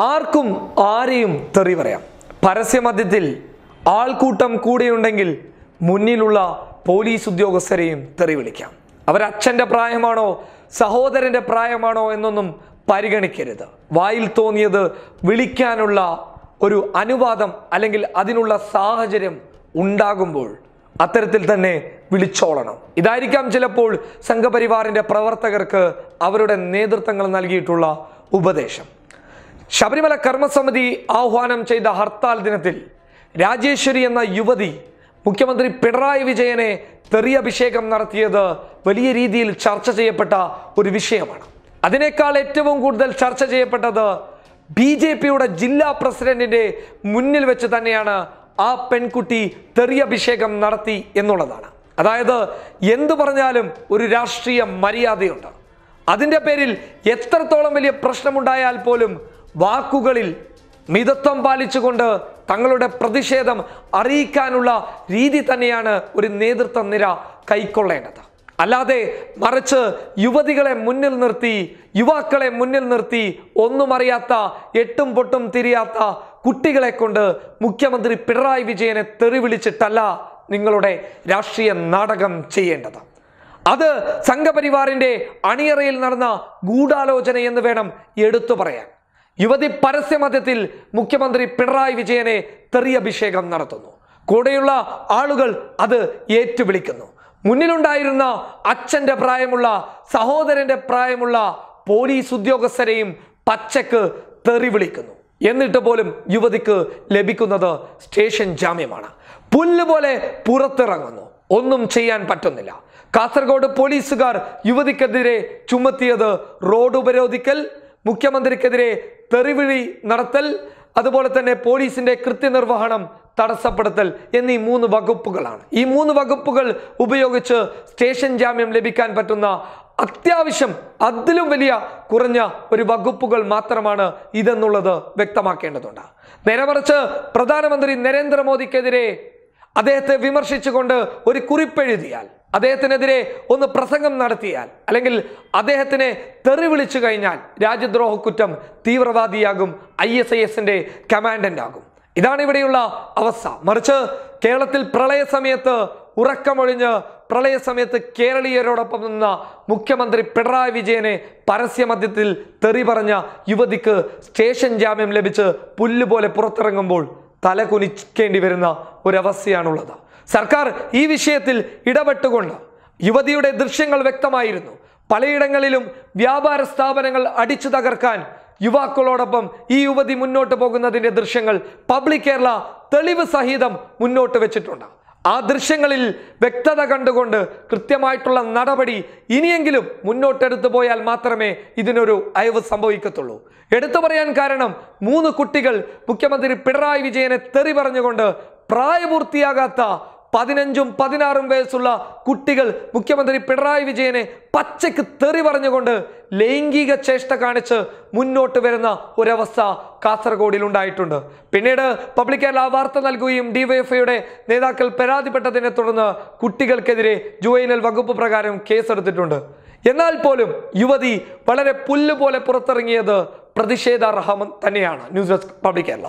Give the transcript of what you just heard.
ആർക്കും ആരെയും തെറി പറയാം. പരസ്യമധ്യത്തിൽ ആൾക്കൂട്ടം കൂടെയുണ്ടെങ്കിൽ മുന്നിലുള്ള പോലീസ് ഉദ്യോഗസ്ഥരെയും തെറി വിളിക്കാം. അവരച്ഛന്റെ പ്രായമാണോ സഹോദരന്റെ പ്രായമാണോ എന്നൊന്നും പരിഗണിക്കരുത്. വായിൽ തോന്നിയത് വിളിക്കാനുള്ള ഒരു അനുവാദം അല്ലെങ്കിൽ അതിനുള്ള സാഹചര്യം ഉണ്ടാകുമ്പോൾ അത്തരത്തിൽ തന്നെ വിളിച്ചോളണം. ഇതായിരിക്കാം ചിലപ്പോൾ സംഘപരിവാറിന്റെ പ്രവർത്തകർക്ക് അവരുടെ നേതൃത്വങ്ങൾ നൽകിയിട്ടുള്ള ഉപദേശം. ശബരിമല കർമ്മസമിതി ആഹ്വാനം ചെയ്ത ഹർത്താൽ ദിനത്തിൽ രാജേശ്വരി എന്ന യുവതി മുഖ്യമന്ത്രി പിണറായി വിജയനെ തെറിയഭിഷേകം നടത്തിയത് വലിയ രീതിയിൽ ചർച്ച ചെയ്യപ്പെട്ട ഒരു വിഷയമാണ്. അതിനേക്കാൾ ഏറ്റവും കൂടുതൽ ചർച്ച ചെയ്യപ്പെട്ടത് ബി ജെ പിയുടെ ജില്ലാ പ്രസിഡന്റിന്റെ മുന്നിൽ വെച്ച് തന്നെയാണ് ആ പെൺകുട്ടി തെറിയഭിഷേകം നടത്തി എന്നുള്ളതാണ്. അതായത് എന്തു പറഞ്ഞാലും ഒരു രാഷ്ട്രീയ മര്യാദയുണ്ട്. അതിന്റെ പേരിൽ എത്രത്തോളം വലിയ പ്രശ്നമുണ്ടായാൽ പോലും വാക്കുകളിൽ മിതത്വം പാലിച്ചുകൊണ്ട് തങ്ങളുടെ പ്രതിഷേധം അറിയിക്കാനുള്ള രീതി തന്നെയാണ് ഒരു നേതൃത്വ നിര കൈക്കൊള്ളേണ്ടത്. അല്ലാതെ മറിച്ച് യുവതികളെ മുന്നിൽ നിർത്തി യുവാക്കളെ മുന്നിൽ നിർത്തി ഒന്നും അറിയാത്ത എട്ടും പൊട്ടും തിരിയാത്ത കുട്ടികളെ കൊണ്ട് മുഖ്യമന്ത്രി പിണറായി വിജയനെ തെറി വിളിച്ചിട്ടല്ല നിങ്ങളുടെ രാഷ്ട്രീയ നാടകം ചെയ്യേണ്ടത്. അത് സംഘപരിവാറിന്റെ അണിയറയിൽ നടന്ന ഗൂഢാലോചന എന്ന് വേണം എടുത്തു പറയാൻ. യുവതി പരസ്യമധ്യത്തിൽ മുഖ്യമന്ത്രി പിണറായി വിജയനെ തെറിയഭിഷേകം നടത്തുന്നു. കൂടെയുള്ള ആളുകൾ അത് ഏറ്റുവിളിക്കുന്നു. മുന്നിലുണ്ടായിരുന്ന അച്ഛന്റെ പ്രായമുള്ള സഹോദരന്റെ പ്രായമുള്ള പോലീസ് ഉദ്യോഗസ്ഥരെയും പച്ചക്ക് തെറി വിളിക്കുന്നു. എന്നിട്ട് പോലും യുവതിക്ക് ലഭിക്കുന്നത് സ്റ്റേഷൻ ജാമ്യമാണ്. പുല്ലുപോലെ പുറത്തിറങ്ങുന്നു. ഒന്നും ചെയ്യാൻ പറ്റുന്നില്ല. കാസർഗോഡ് പോലീസുകാർ യുവതിക്കെതിരെ ചുമത്തിയത് റോഡ് ഉപരോധിക്കൽ മുഖ്യമന്ത്രിക്കെതിരെ തെറിവിളി നടത്തൽ അതുപോലെ തന്നെ പോലീസിന്റെ കൃത്യനിർവഹണം തടസ്സപ്പെടുത്തൽ എന്നീ മൂന്ന് വകുപ്പുകളാണ്. ഈ മൂന്ന് വകുപ്പുകൾ ഉപയോഗിച്ച് സ്റ്റേഷൻ ജാമ്യം ലഭിക്കാൻ പറ്റുന്ന അത്യാവശ്യം അതിലും വലിയ കുറഞ്ഞ ഒരു വകുപ്പുകൾ മാത്രമാണ് ഇതെന്നുള്ളത് വ്യക്തമാക്കേണ്ടതുണ്ട്. നേരെ മറിച്ച് പ്രധാനമന്ത്രി നരേന്ദ്രമോദിക്കെതിരെ അദ്ദേഹത്തെ വിമർശിച്ചുകൊണ്ട് ഒരു കുറിപ്പെഴുതിയാൽ അദ്ദേഹത്തിനെതിരെ ഒന്ന് പ്രസംഗം നടത്തിയാൽ അല്ലെങ്കിൽ അദ്ദേഹത്തിനെ തെറി വിളിച്ചു കഴിഞ്ഞാൽ രാജ്യദ്രോഹ കുറ്റം തീവ്രവാദിയാകും ഐ എസ് ഐ എസിന്റെ കമാൻഡന്റ് ആകും ഇതാണ് ഇവിടെയുള്ള അവസ്ഥ. മറിച്ച് കേരളത്തിൽ പ്രളയ സമയത്ത് ഉറക്കമൊഴിഞ്ഞ് പ്രളയ സമയത്ത് കേരളീയരോടൊപ്പം നിന്ന മുഖ്യമന്ത്രി പിണറായി വിജയനെ പരസ്യമധ്യത്തിൽ തെറി പറഞ്ഞ യുവതിക്ക് സ്റ്റേഷൻ ജാമ്യം ലഭിച്ച് പുല്ലുപോലെ പുറത്തിറങ്ങുമ്പോൾ തല കുനിക്കേണ്ടി വരുന്ന ഒരവസ്ഥയാണുള്ളത്. സർക്കാർ ഈ വിഷയത്തിൽ ഇടപെട്ടുകൊണ്ട് യുവതിയുടെ ദൃശ്യങ്ങൾ വ്യക്തമായിരുന്നു. പലയിടങ്ങളിലും വ്യാപാര സ്ഥാപനങ്ങൾ അടിച്ചു തകർക്കാൻ യുവാക്കളോടൊപ്പം ഈ യുവതി മുന്നോട്ട് പോകുന്നതിന്റെ ദൃശ്യങ്ങൾ പബ്ലിക് കേരള തെളിവ് സഹിതം മുന്നോട്ട് വെച്ചിട്ടുണ്ട്. ആ ദൃശ്യങ്ങളിൽ വ്യക്തത കണ്ടുകൊണ്ട് കൃത്യമായിട്ടുള്ള നടപടി ഇനിയെങ്കിലും മുന്നോട്ടെടുത്തു പോയാൽ മാത്രമേ ഇതിനൊരു അയവ് സംഭവിക്കത്തുള്ളൂ. എടുത്തു പറയാൻ കാരണം മൂന്ന് കുട്ടികൾ മുഖ്യമന്ത്രി പിണറായി വിജയനെ തെറി പറഞ്ഞുകൊണ്ട് പ്രായപൂർത്തിയാകാത്ത പതിനഞ്ചും പതിനാറും വയസ്സുള്ള കുട്ടികൾ മുഖ്യമന്ത്രി പിണറായി വിജയനെ പച്ചയ്ക്ക് തെറി പറഞ്ഞുകൊണ്ട് ലൈംഗിക ചേഷ്ട കാണിച്ച് മുന്നോട്ട് വരുന്ന ഒരവസ്ഥ കാസർഗോഡിൽ ഉണ്ടായിട്ടുണ്ട്. പിന്നീട് പബ്ലിക് കേരള വാർത്ത നൽകുകയും ഡിവൈഎഫ്ഐയുടെ നേതാക്കൾ പരാതിപ്പെട്ടതിനെ തുടർന്ന് കുട്ടികൾക്കെതിരെ ജുവൈനൽ വകുപ്പ് പ്രകാരം കേസെടുത്തിട്ടുണ്ട്. എന്നാൽ പോലും യുവതി വളരെ പുല്ലുപോലെ പുറത്തിറങ്ങിയത് പ്രതിഷേധാർഹം തന്നെയാണ്. News desk public Kerala.